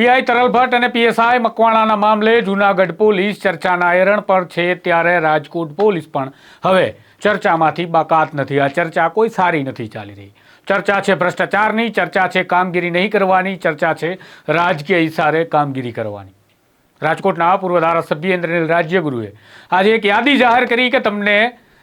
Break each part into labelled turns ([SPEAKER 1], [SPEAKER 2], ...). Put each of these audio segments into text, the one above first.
[SPEAKER 1] PI તરલ ભટ્ટ અને PSI મકવાણાના મામલે જૂનાગઢ પોલીસ ચર્ચાના એરણ પર છે ત્યારે રાજકોટ પોલીસ પણ. હવે ચર્ચામાંથી બાકાત નથી. આ ચર્ચા કોઈ સારી નથી ચાલી રહી. ચર્ચા છે ભ્રષ્ટાચારની, ચર્ચા છે કામગીરી નહીં કરવાની, ચર્ચા છે રાજકીય ઇશારે કામગીરી કરવાની. રાજકોટના પૂર્વ ધારાસભ્ય ઇન્દ્રનીલ રાજ્યગુરુએ આજે એક યાદી જાહેર કરી કે તમને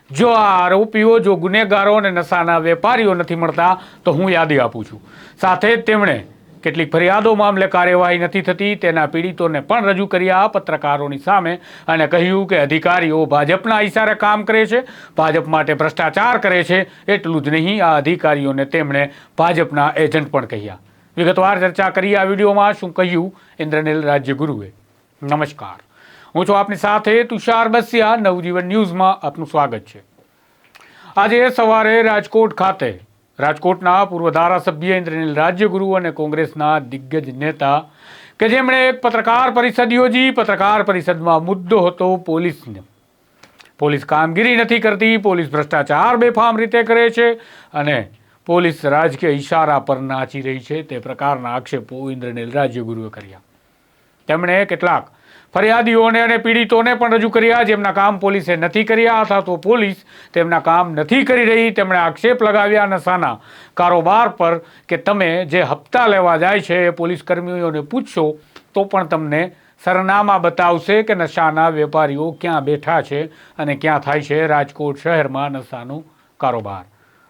[SPEAKER 1] જો આ આરોપીઓ, જો ગુનેગારો અને નશાના વેપારીઓ નથી મળતા, તો હું યાદી આપું છું. સાથે જ તેમણે કેટલીક ફરિયાદો મામલે કાર્યવાહી નથી થતી, તેના પીડિતોને પણ રજૂ કર્યા પત્રકારોની સામે અને કહ્યું કે અધિકારીઓ ભાજપના ઇશારે કામ કરે છે, ભાજપ માટે ભ્રષ્ટાચાર કરે છે, એટલું જ નહીં, આ અધિકારીઓને તેમણે ભાજપના એજન્ટ પણ કહ્યા. વિગતવાર ચર્ચા કરી આ વિડીયોમાં શું કહ્યું ઇન્દ્રનીલ રાજ્યગુરુએ. નમસ્કાર. હું છું આપની સાથે તુષાર બસિયા, નવજીવન ન્યૂઝમાં આપનું સ્વાગત છે. આજે સવારે રાજકોટ ખાતે રાજકોટના પૂર્વ ધારાસભ્ય ઇન્દ્રનીલ રાજ્યગુરુ અને કોંગ્રેસના દિગ્ગજ નેતા કે જેમણે એક પત્રકાર પરિષદ યોજી, પત્રકાર પરિષદમાં મુદ્દો હતો પોલીસને. પોલીસ કામગીરી નથી કરતી, પોલીસ ભ્રષ્ટાચાર બેફામ રીતે કરે છે અને પોલીસ રાજકીય ઇશારા પર નાચી રહી છે. તે પ્રકારના આક્ષેપો ઇન્દ્રનીલ રાજ્યગુરુએ કર્યા. તેમણે કેટલાક ફરિયાદીઓને અને પીડિતોને પણ રજૂ કર્યા, જેમના કામ પોલીસે નથી કર્યા અથવા તો પોલીસ તેમના કામ નથી કરી રહી. તેમણે આક્ષેપ લગાવ્યા નશાના કારોબાર પર કે તમે જે હપ્તા લેવા જાય છે એ પોલીસ કર્મીઓને પૂછશો તો પણ તમને સરનામા બતાવશે કે નશાના વેપારીઓ ક્યાં બેઠા છે અને ક્યાં થાય છે રાજકોટ શહેરમાં નશાનો કારોબાર.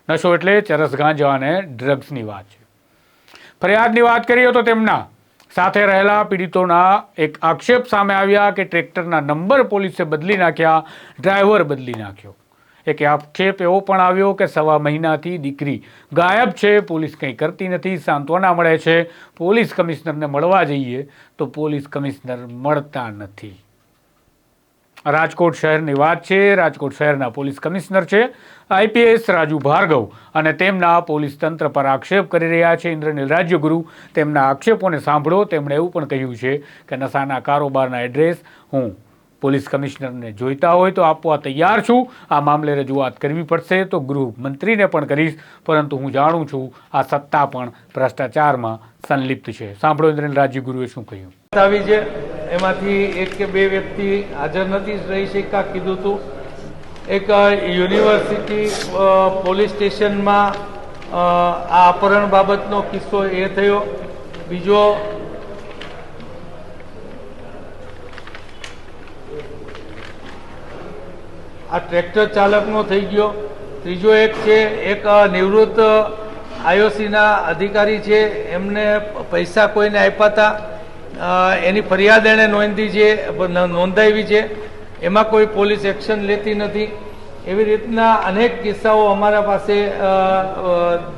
[SPEAKER 1] નશો એટલે ચરસ ગાંજા અને ડ્રગ્સની વાત છે. ફરિયાદની વાત કરીએ તો તેમના સાથે રહેલા પીડિતોના એક આક્ષેપ સામે આવ્યા કે ટ્રેક્ટરના નંબર પોલીસે બદલી નાખ્યા, ડ્રાઈવર બદલી નાખ્યો. એક આક્ષેપ એવો પણ આવ્યો કે સવા મહિનાથી દીકરી ગાયબ છે, પોલીસ કંઈ કરતી નથી, સાંત્વના મળે છે. પોલીસ કમિશનરને મળવા જઈએ તો પોલીસ કમિશનર મળતા નથી. રાજકોટ શહેરની વાત છે, રાજકોટ શહેરના પોલીસ કમિશનર છે, આઈપીએસ રાજુ ભાર્ગવ અને તેમના પોલીસ તંત્ર પર આક્ષેપ કરી રહ્યા છે. ઇન્દ્રનીલ રાજ્યગુરુ તેમના આક્ષેપોને સાંભળો. તેમણે એવું પણ કહ્યું છે કે નશાના કારોબારના એડ્રેસ હું પોલીસ કમિશનરને જોઈતા હોય તો આપવા તૈયાર છું. આ મામલે રજૂઆત કરવી પડશે તો ગૃહમંત્રીને પણ કરીશ. પરંતુ હું જાણું છું આ સત્તા પણ ભ્રષ્ટાચારમાં સંલિપ્ત છે. સાંભળો ઇન્દ્રનીલ રાજ્યગુરુએ શું કહ્યું.
[SPEAKER 2] આવી છે એમાંથી એક કે બે વ્યક્તિ હાજર નથી, રહી શક્યા, કીધું હતું એક યુનિવર્સિટી પોલીસ સ્ટેશનમાં આ અપહરણ બાબતનો કિસ્સો એ થયો. બીજો, આ ટ્રેક્ટર ચાલકનો થઈ ગયો. ત્રીજો એક છે, એક નિવૃત્ત આઈઓસીના અધિકારી છે. એમને પૈસા કોઈને આપ્યા હતા. એની ફરિયાદ એણે નોંધી છે નોંધાવી છે. એમાં કોઈ પોલીસ એક્શન લેતી નથી. એવી રીતના અનેક કિસ્સાઓ અમારા પાસે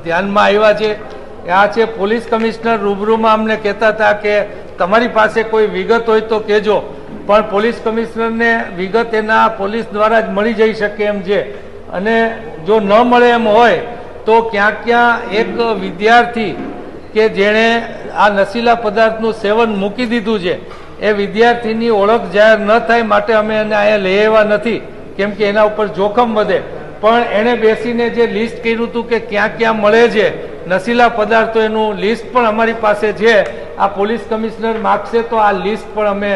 [SPEAKER 2] ધ્યાનમાં આવ્યા છે. આ છે, પોલીસ કમિશનર રૂબરૂમાં અમને કહેતા હતા કે તમારી પાસે કોઈ વિગત હોય તો કહેજો. પણ પોલીસ કમિશનરને વિગત એના પોલીસ દ્વારા જ મળી જઈ શકે એમ છે. અને જો ન મળે એમ હોય, તો ક્યાં ક્યાં એક વિદ્યાર્થી કે જેણે આ નશીલા પદાર્થનું સેવન મૂકી દીધું છે. એ વિદ્યાર્થીની ઓળખ જાહેર ન થાય માટે અમે એને અહીંયા લઈ આવ્યા નથી, કેમ કે એના ઉપર જોખમ વધે. પણ એણે બેસીને જે લિસ્ટ કર્યું હતું કે ક્યાં ક્યાં મળે છે, નશીલા પદાર્થો એનું લિસ્ટ પણ અમારી પાસે છે. આ પોલીસ કમિશનર માગશે તો આ લિસ્ટ પણ અમે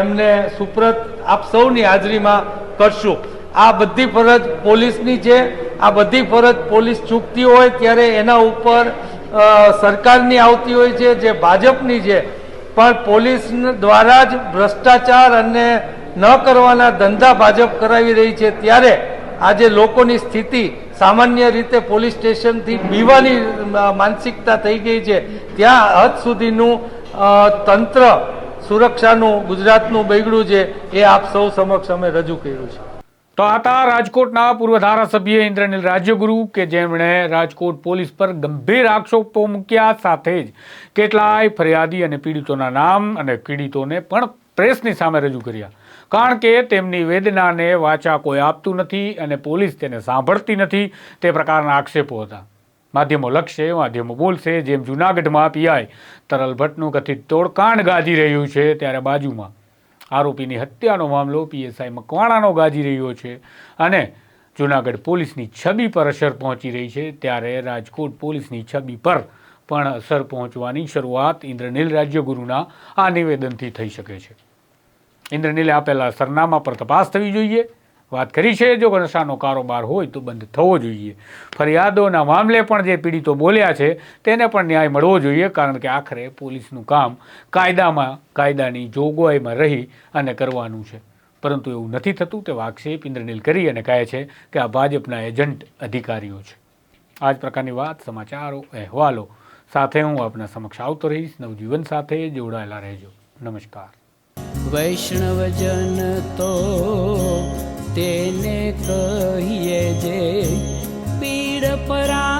[SPEAKER 2] એમને સુપ્રત આપ સૌની હાજરીમાં કરશું. આ બધી ફરજ પોલીસની છે. આ બધી ફરજ પોલીસ ચૂકતી હોય ત્યારે એના ઉપર સરકારની આવતી હોય છે, જે ભાજપની છે, પણ પોલીસ દ્વારા જ ભ્રષ્ટાચાર અને ન કરવાના ધંધા ભાજપ કરાવી રહી છે, ત્યારે આજે લોકોની સ્થિતિ સામાન્ય રીતે પોલીસ સ્ટેશનથી બીવાની માનસિકતા થઈ ગઈ છે. ત્યાં હદ સુધીનું તંત્ર સુરક્ષાનું ગુજરાતનું બગડ્યું છે, એ આપ સૌ સમક્ષ અમે રજૂ કર્યું છે.
[SPEAKER 1] તો હતા રાજકોટના પૂર્વ ધારાસભ્ય ઇન્દ્રનીલ રાજ્યગુરુ, કે જેમણે રાજકોટ પોલીસ પર ગંભીર આક્ષેપો મૂક્યા, સાથે જ કેટલાય ફરિયાદી અને પીડિતોના નામ અને પીડિતોને પણ પ્રેસની સામે રજૂ કર્યા. કારણ કે તેમની વેદનાને વાચા કોઈ આપતું નથી અને પોલીસ તેને સાંભળતી નથી, તે પ્રકારના આક્ષેપો હતા. માધ્યમો લખશે, માધ્યમો બોલશે, જેમ જૂનાગઢમાં પીઆઈ તરલ ભટ્ટનું કથિત તોડકાંડ ગાજી રહ્યું છે, ત્યારે બાજુમાં આરોપીની હત્યાનો મામલો પીએસઆઈ મકવાણાનો ગાજી રહ્યો છે અને જૂનાગઢ પોલીસની છબી પર અસર પહોંચી રહી છે ત્યારે રાજકોટ પોલીસની છબી પર પણ અસર પહોંચવાની શરૂઆત ઇન્દ્રનીલ રાજ્યગુરુના આ નિવેદનથી થઈ શકે છે. ઇન્દ્રનીલે આપેલા સરનામા પર તપાસ થવી જોઈએ. વાત કરી છે, જો નશાનો કારોબાર હોય તો બંધ થવો જોઈએ. ફરિયાદોના મામલે પણ જે પીડિતો બોલ્યા છે, તેને પણ ન્યાય મળવો જોઈએ, કારણ કે આખરે પોલીસનું કામ કાયદામાં, કાયદાની જોગવાઈમાં રહી અને કરવાનું છે. પરંતુ એવું નથી થતું તે આક્ષેપ ઇન્દ્રનીલ કરી અને કહે છે કે આ ભાજપના એજન્ટ અધિકારીઓ છે. આ જ પ્રકારની વાત, સમાચારો, અહેવાલો સાથે હું આપના સમક્ષ આવતો રહીશ. નવજીવન સાથે જોડાયેલા રહેજો. નમસ્કાર.
[SPEAKER 3] વૈષ્ણવજન તો કહીએ જે પીડ જાના